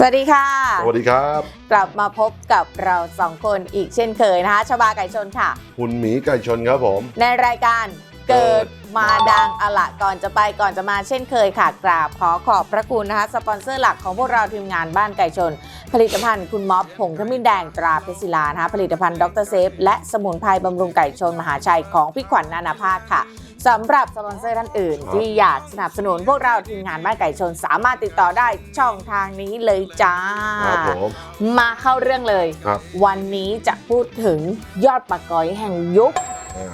สวัสดีค่ะ สวัสดีครับ กลับมาพบกับเราสองคนอีกเช่นเคยนะคะชบาไก่ชนค่ะ คุณหมีไก่ชนครับผม ในรายการเกิดมาดังอะละก่อนจะไปก่อนจะมาเช่นเคยค่ะ กราบขอขอบพระคุณนะคะ สปอนเซอร์หลักของพวกเราทีมงานบ้านไก่ชน ผลิตภัณฑ์คุณม็อบผงขมิ้นแดงตราเพชรศิลานะคะผลิตภัณฑ์ดรเซฟ และสมุนไพรบำรุงไก่ชนมหาชัยของพี่ขวัญนานาภาคค่ะ สำหรับสปอนเซอร์ท่านอื่น ที่อยากสนับสนุนพวกเราทีมงานบ้านไก่ชนสามารถติดต่อได้ช่องทางนี้เลยจ้า ครับผม มาเข้าเรื่องเลย ครับ วันนี้จะพูดถึงยอดปากกอยแห่งยุค อ่า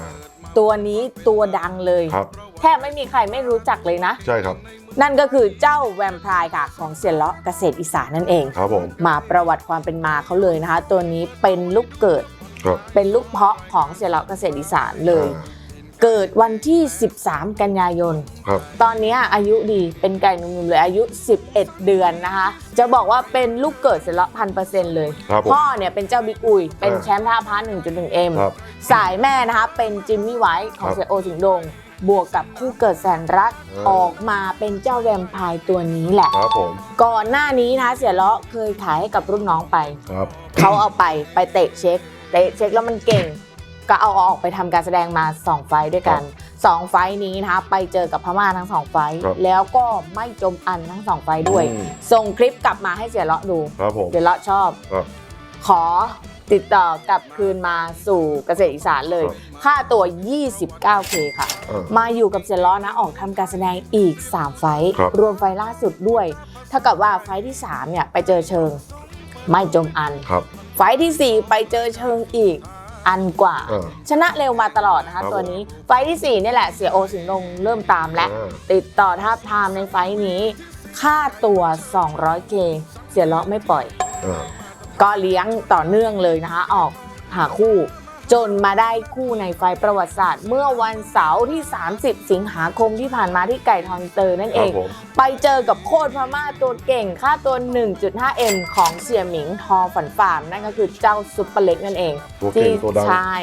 ตัวนี้ตัวดังเลย ครับ แทบไม่มีใครไม่รู้จักเลยนะ ใช่ครับ นั่นก็คือเจ้าแวมไพร์ค่ะ ของเซียนเลาะเกษตรอีสานนั่นเอง ครับผม มาประวัติความเป็นมาเขาเลยนะคะ ตัวนี้เป็นลูกเกิด ครับเป็นลูกเพาะของเซียนเลาะเกษตรอีสานเลย อ่า เกิดวันที่ 13 กันยายน ครับ ตอนนี้อายุดีเป็นไก่หนุ่มๆเลยอายุ 11 เดือนนะคะ จะบอกว่าเป็นลูกเกิดเสร็จแล้วพันเปอร์เซ็นต์เลย ครับผมพ่อเนี่ยเป็นเจ้าบิ๊กอุย เป็นอ่าแชมป์ท่าพา1.1 m ครับสายแม่นะคะ เป็นจิมมี่ไวท์ของครับเซโอสิงห์ดง บวกกับคู่เกิดแสนรักอ่าออกมาเป็นเจ้าแวมไพร์ตัวนี้แหละ ครับผมก่อนหน้านี้นะเสียเลาะเคยขายให้กับรุ่นน้องไป ครับ เขาเอาไปไปเตะเช็ค เตะเช็คแล้วมันเก่ง ก็เอาออกไปทำการแสดงมา 2 ไฟต์ด้วยกัน 2 ไฟต์นี้นะคะไปเจอกับพม่าทั้ง 2 ไฟต์ครับแล้วก็ไม่จมอันทั้ง 2 ไฟต์ด้วยอืมส่งคลิปกลับมาให้เสียเลาะดูครับผมเสียเลาะชอบครับขอติดต่อกลับคืนมาสู่เกษตรอีสานเลยครับค่าตัว 29k ค่ะอ่ามาอยู่กับเสียล้อนะออกทำการแสดงอีก 3 ไฟต์ครับรวมไฟล์ล่าสุดด้วย เท่ากับว่าไฟล์ที่ 3 เนี่ย ไปเจอเชิง ไม่จมอันครับไฟล์ทีสี่ 4 ไปเจอเชิงอีก อันกว่าอ่าชนะเร็วมาตลอดนะคะครับตัวนี้ไฟล์ทีสี่4เนี่ยแหละเสียโอสิงห์ลงเริ่มตามและอ่าติดต่อท้าบทามในไฟล์นี้ ค่าตัว 200k เสียล้อไม่ปล่อยอ่าก็เลี้ยงต่อเนื่องเลยนะคะ ออกหาคู่ จนมาได้คู่ในไฟล์ประวัติศาสตร์ เมื่อวันเสาร์ที่ 30 สิงหาคมที่ผ่านมาที่ไก่ทองเตอร์นั่นคเอรับงผม ไปเจอกับโคตรพม่าตัวเก่งค่าตัว 1.5M ของเสี่ยหมิงทอฝันฟาร์มนั่นก็คือเจ้าซุปเปอร์เล็กนั่นเอง ตัวเก่งตัวดัง ใช่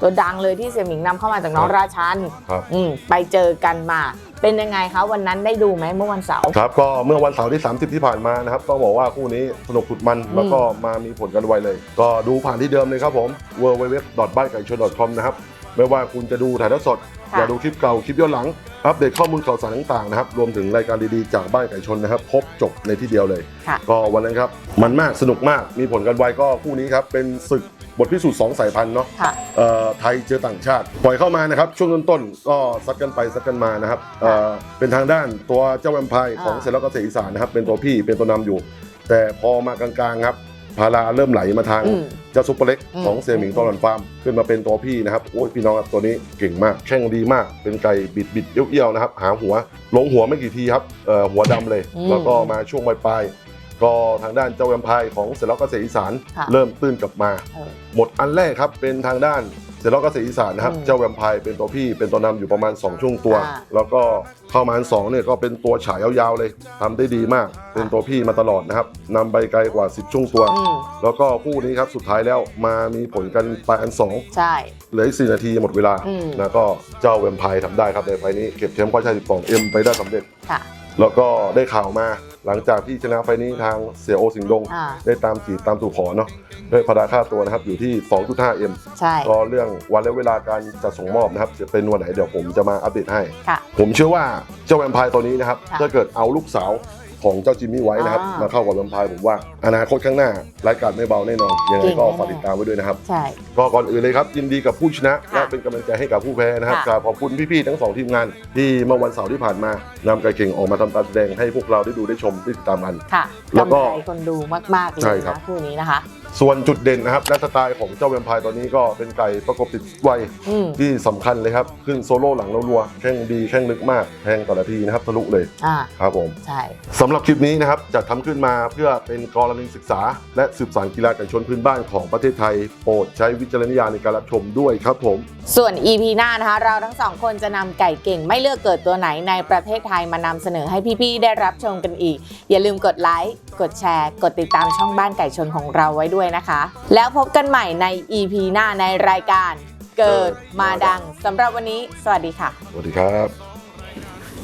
ตัวดังเลยที่เสี่ยหมิงนำเข้ามาจากน้องครับ ราชัน ครับ อืมไปเจอกันมา เป็นยังไงคะวันนั้นได้ดูไหมเมื่อวันเสาร์ครับก็เมื่อวันเสาร์ที่ 30 ที่ผ่านมานะครับต้องบอกว่าคู่นี้สนุกสุดมันอืมแล้วก็มามีผลกันไวเลย ก็ดูผ่านที่เดิมเลยครับผม w w w b a n g a i c h o n c o m นะครับไม่ว่าคุณจะดูถ่ายทอดสดค่ะอยากดูคลิปเก่าคลิปย้อนหลัง อัปเดตข้อมูลข่าวสารต่างๆนะครับรวมถึงรายการดีๆ จากบ้านไก่ชนนะครับ ครบจบในที่เดียวเลยค่ะก็วันนั้นครับ มันมากสนุกมากมีผลกันไวก็คู่นี้ครับ เป็นศึก บทพิสูจน์สองสายพันธุ์เนาะค่ะ เอ่อไทยเจอต่างชาติ ปล่อยเข้ามานะครับ ช่วงต้นๆก็ซัดกันไปซัดกันมานะครับเอ่อเป็นทางด้านตัวเจ้าแวมไพร์ของอ่า เซลล์เกษตรอีสานนะครับ เป็นตัวพี่เป็นตัวนำอยู่ แต่พอมากลางๆครับพาราเริ่มไหลมาทาง อืม เจ้าซุปเปอร์เล็กอืมของเซมิงตอลันฟาร์มขึ้นมาเป็นตัวพี่นะครับโอ้ยพี่น้องครับตัวนี้เก่งมากแข้งดีมาก เป็นไก่บิดบิดๆเอี้ยวๆนะครับ หาหัวลงหัวไม่กี่ทีครับเอ่อหัวดำเลย อืมแล้วก็มาช่วงปลายๆ ก็ทางด้านเจ้าแวมไพร์ของเซลล์เกษตรอีสานค่ะเริ่มตื้นกลับมา เออ หมดอันแรกครับเป็นทางด้านเซลล์เกษตรอีสานนะครับอืมเจ้าแวมไพร์เป็นตัวพี่เป็นตัวนำอยู่ประมาณ 2 ช่วงตัวอ่าแล้วก็เข้ามาอันสองเนี่ยก็เป็นตัวฉายยาวๆเลยทำได้ดีมาก เป็นตัวพี่มาตลอดนะครับนำไปไกลกว่า 10 ช่วงตัว อืมแล้วก็คู่นี้ครับสุดท้ายแล้วมามีผลกันปลายอันสอง ใช่ เหลืออีก4นาทีหมดเวลา อืมนะก็เจ้าแวมไพร์ทำได้ครับในไฟล์นี้เก็บแชมป์ก้อยชาย12 M ไปได้สำเร็จ ค่ะ แล้วก็ได้ข่าวมา หลังจากที่ชนะไฟล์นี้ทางเสียโอสิงห์ดง อ่า ได้ตามจีบตามสู่ขอเนาะด้วยพาราค่าตัวนะครับอยู่ที่ 2.5 M ใช่ ก็เรื่องวันและเวลาการจะส่งมอบนะครับจะเป็นวันไหนเดี๋ยวผมจะมาอัปเดตให้ ค่ะ ผมเชื่อว่าเจ้าแวมไพร์ตัวนี้นะครับ ค่ะ ถ้าเกิดเอาลูกสาว ของเจ้าจิมมี่ไว้นะครับ อ่ามมาเข้ากับแวมไพร์ผมว่า อนาคตข้างหน้า รายการไม่เบาแน่นอน ยังไงเก่งก็แน่ๆฝากติดตามไว้ด้วยนะครับ ใช่ ก็ก่อนอื่นเลยครับ ยินดีกับผู้ชนะค่ะและเป็นกำลังใจให้กับผู้แพ้นะครับค่ะ กราบขอบคุณพี่ๆทั้งสองทีมงาน ที่เมื่อวันเสาร์ที่ผ่านมานำไก่เก่งออกมาทำการแสดงให้พวกเราได้ดูได้ชมได้ติดตามกัน ค่ะแล้วก็ กำไรคนดูมากๆเลใช่ยครันะบคู่นี้นะคะ ส่วนจุดเด่นนะครับและสไตล์ของเจ้าแวมไพร์ตัวนี้ก็เป็นไก่ประกบติดไวอืม ที่สำคัญเลยครับ ขึ้นโซโล่หลังรัวๆแข้งดีแข้งลึกมากแทงต่อนาทีนะครับทะลุเลยอ่า ครับผม ใช่ สำหรับคลิปนี้นะครับจัดทำขึ้นมาเพื่อเป็นกรณีศึกษา และสืบสานกีฬาไก่ชนพื้นบ้านของประเทศไทย โปรดใช้วิจารณญาณในการรับชมด้วยครับผม ส่วน EP หน้านะคะ เราทั้งสองคนจะนำไก่เก่งไม่เลือกเกิดตัวไหนในประเทศไทยมานำเสนอให้พี่ ๆ ได้รับชมกันอีก อย่าลืมกดไลค์ กดแชร์ กดติดตามช่องบ้านไก่ชนของเราไว้ด้วยนะคะ แล้วพบกันใหม่ใน EP หน้าในรายการ เกิดมาดังสำหรับวันนี้ สวัสดีค่ะ สวัสดีครับ